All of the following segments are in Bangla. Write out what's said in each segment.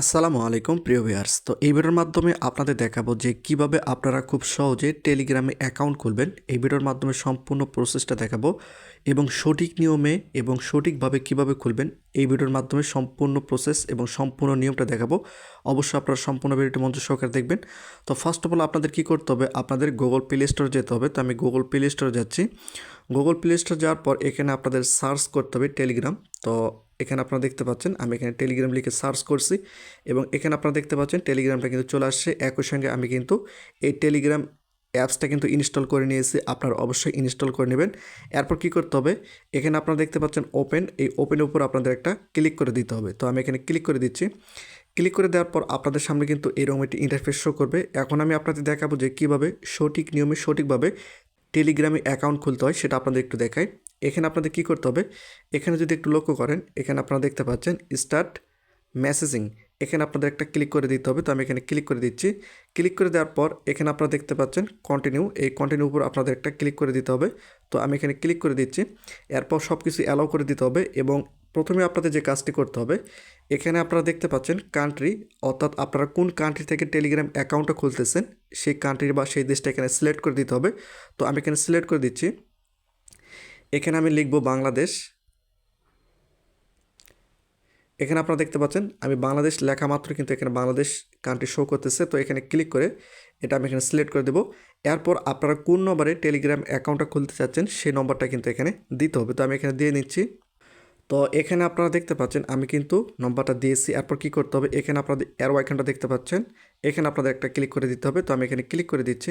আসসালামু আলাইকুম, প্রিয় ভিউয়ার্স। তো এই ভিডিওর মাধ্যমে আপনাদের দেখাবো যে কীভাবে আপনারা খুব সহজে টেলিগ্রামে অ্যাকাউন্ট খুলবেন। এই ভিডিওর মাধ্যমে সম্পূর্ণ প্রসেসটা দেখাবো এবং সঠিক নিয়মে এবং সঠিকভাবে কীভাবে খুলবেন এই ভিডিওর মাধ্যমে সম্পূর্ণ প্রসেস এবং সম্পূর্ণ নিয়মটা দেখাবো। অবশ্যই আপনারা সম্পূর্ণ ভিডিওটি মঞ্চ সহকারে দেখবেন। তো ফার্স্ট অফ অল আপনাদের কী করতে হবে? আপনাদের গুগল প্লে স্টোরে যেতে হবে। তো আমি গুগল প্লে স্টোরে যাচ্ছি। গুগল প্লে স্টোর যাওয়ার পর এখানে আপনাদের সার্চ করতে হবে টেলিগ্রাম তো এখানে আপনারা দেখতে পাচ্ছেন, আমি এখানে টেলিগ্রাম লিখে সার্চ করছি এবং এখানে আপনারা দেখতে পাচ্ছেন টেলিগ্রামটা কিন্তু চলে আসছে। একই সঙ্গে আমি কিন্তু এই টেলিগ্রাম অ্যাপসটা কিন্তু ইনস্টল করে নিয়েছি, আপনারা অবশ্যই ইনস্টল করে নেবেন। এরপর কী করতে হবে, এখানে আপনারা দেখতে পাচ্ছেন ওপেন এই ওপেনের উপর আপনাদের একটা ক্লিক করে দিতে হবে। তো আমি এখানে ক্লিক করে দিচ্ছি। ক্লিক করে দেওয়ার পর আপনাদের সামনে কিন্তু এরকম একটি ইন্টারফেস শো করবে। এখন আমি আপনাদের দেখাবো যে কীভাবে সঠিক নিয়মে সঠিকভাবে টেলিগ্রামে অ্যাকাউন্ট খুলতে হয়, সেটা আপনাদের একটু দেখাই। এখানে আপনাদের কি করতে হবে? এখানে যদি একটু লক্ষ্য করেন, এখানে আপনারা দেখতে পাচ্ছেন স্টার্ট মেসেজিং এখানে আপনাদের একটা ক্লিক করে দিতে হবে, তো আমি এখানে ক্লিক করে দিচ্ছি। ক্লিক করে দেওয়ার পর এখানে আপনারা দেখতে পাচ্ছেন কন্টিনিউ এই কন্টিনিউ উপর আপনাদের একটা ক্লিক করে দিতে হবে। তো আমি এখানে ক্লিক করে দিচ্ছি। এরপর সব কিছু অ্যালাউ করে দিতে হবে এবং প্রথমে আপনাদের যে কাজটি করতে হবে, এখানে আপনারা দেখতে পাচ্ছেন কান্ট্রি অর্থাৎ আপনারা কোন কান্ট্রি থেকে টেলিগ্রাম অ্যাকাউন্টটা খুলতেছেন, সেই কান্ট্রি বা সেই দেশটা এখানে সিলেক্ট করে দিতে হবে। তো আমি এখানে সিলেক্ট করে দিচ্ছি। এখানে আমি লিখব বাংলাদেশ। এখানে আপনারা দেখতে পাচ্ছেন, আমি বাংলাদেশ লেখা মাত্র, কিন্তু এখানে বাংলাদেশ কান্ট্রি শো করতেছে। তো এখানে ক্লিক করে এটা আমি এখানে সিলেক্ট করে দেবো। এরপর আপনারা কোন নম্বরে টেলিগ্রাম অ্যাকাউন্টটা খুলতে চাচ্ছেন, সেই নম্বরটা কিন্তু এখানে দিতে হবে। তো আমি এখানে দিয়ে নিচ্ছি। তো এখানে আপনারা দেখতে পাচ্ছেন, আমি কিন্তু নম্বরটা দিয়েছি, এরপর কী করতে হবে? এখানে আপনাদের অ্যারো আইকনটা দেখতে পাচ্ছেন। এখানে আপনাদের একটা ক্লিক করে দিতে হবে। তো আমি এখানে ক্লিক করে দিচ্ছি।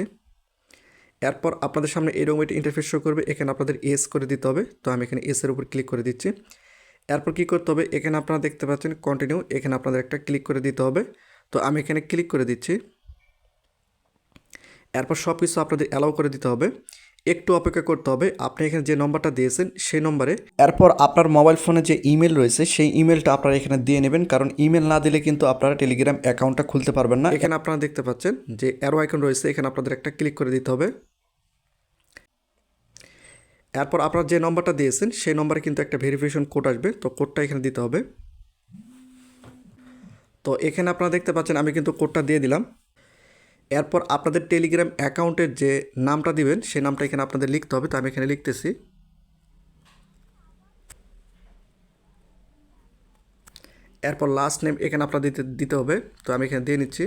এরপর আপনাদের সামনে এরকম একটি ইন্টারফেস শো করবে। এখানে আপনাদের এস করে দিতে হবে। তো আমি এখানে এসের উপর ক্লিক করে দিচ্ছি। এরপর কী করতে হবে? এখানে আপনারা দেখতে পাচ্ছেন কন্টিনিউ এখানে আপনাদের একটা ক্লিক করে দিতে হবে। তো আমি এখানে ক্লিক করে দিচ্ছি। এরপর সব কিছু আপনাদের অ্যালাউ করে দিতে হবে। একটু অপেক্ষা করতে হবে। আপনি এখানে যে নম্বরটা দিয়েছেন, সেই নম্বরে। এরপর আপনার মোবাইল ফোনে যে ইমেল রয়েছে, সেই ইমেলটা আপনারা এখানে দিয়ে নেবেন। কারণ ইমেল না দিলে কিন্তু আপনারা টেলিগ্রাম অ্যাকাউন্টটা খুলতে পারবেন না। এখানে আপনারা দেখতে পাচ্ছেন যে অ্যারো আইকন রয়েছে। এখানে আপনাদের একটা ক্লিক করে দিতে হবে। এরপর আপনারা যে নম্বরটা দিয়েছেন, সেই নম্বরে কিন্তু একটা ভেরিফিকেশন কোড আসবে। তো কোডটা এখানে দিতে হবে। তো এখানে আপনারা দেখতে পাচ্ছেন, আমি কিন্তু কোডটা দিয়ে দিলাম। এরপর আপনাদের টেলিগ্রাম অ্যাকাউন্টের যে নামটা দিবেন, সেই নামটা এখানে আপনাদের লিখতে হবে, তো আমি এখানে লিখতেছি। এরপর লাস্ট নেম এখানে আপনার দিতে দিতে হবে, তো আমি এখানে দিয়ে নিচ্ছি।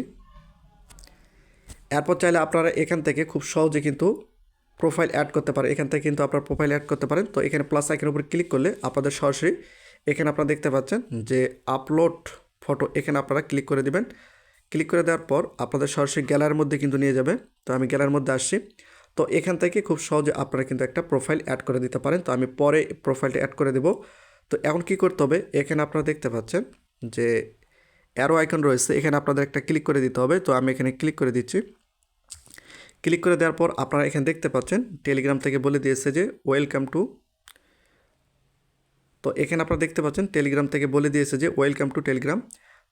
এরপর চাইলে আপনারা এখান থেকে খুব সহজে কিন্তু প্রোফাইল অ্যাড করতে পারেন। এখান থেকে কিন্তু আপনার প্রোফাইল অ্যাড করতে পারেন। তো এখানে প্লাস আইকের উপর ক্লিক করলে আপনাদের সরাসরি এখানে আপনারা দেখতে পাচ্ছেন যে আপলোড ফটো এখানে আপনারা ক্লিক করে দিবেন। ক্লিক করে দেওয়ার পর আপনাদের সরাসরি গ্যালারির মধ্যে কিন্তু নিয়ে যাবে। তো আমি গ্যালারির মধ্যে আসছি। তো এখান থেকে খুব সহজে আপনারা কিন্তু একটা প্রোফাইল অ্যাড করে দিতে পারেন। তো আমি পরে প্রোফাইলটা অ্যাড করে দেব। তো এখন কি করতে হবে? এখানে আপনারা দেখতে পাচ্ছেন যে অ্যারো আইকন রয়েছে। এখানে আপনাদের একটা ক্লিক করে দিতে হবে। তো আমি এখানে ক্লিক করে দিচ্ছি। ক্লিক করে দেওয়ার পর আপনারা এখানে দেখতে পাচ্ছেন টেলিগ্রাম থেকে বলে দিয়েছে যে ওয়েলকাম টু তো এখানে আপনারা দেখতে পাচ্ছেন টেলিগ্রাম থেকে বলে দিয়েছে যে ওয়েলকাম টু টেলিগ্রাম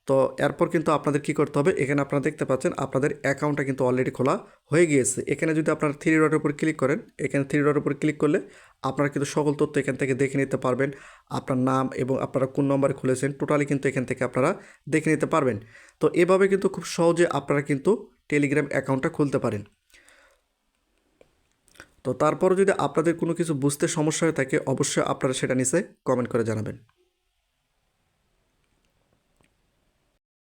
তো এরপর কিন্তু আপনাদের কি করতে হবে? এখানে আপনারা দেখতে পাচ্ছেন আপনাদের অ্যাকাউন্টটা কিন্তু অলরেডি খোলা হয়ে গিয়েছে। এখানে যদি আপনারা থ্রি ডটের উপর ক্লিক করেন, এখানে থ্রি ডটের উপর ক্লিক করলে আপনারা কিন্তু সকল তথ্য এখান থেকে দেখে নিতে পারবেন। আপনার নাম এবং আপনারা কোন নম্বরে খুলেছেন টোটালি কিন্তু এখান থেকে আপনারা দেখে নিতে পারবেন। তো এভাবে কিন্তু খুব সহজে আপনারা কিন্তু টেলিগ্রাম অ্যাকাউন্টটা খুলতে পারেন। তো তারপরও যদি আপনাদের কোনো কিছু বুঝতে সমস্যা হয়ে থাকে, অবশ্যই আপনারা সেটা নিচে কমেন্ট করে জানাবেন।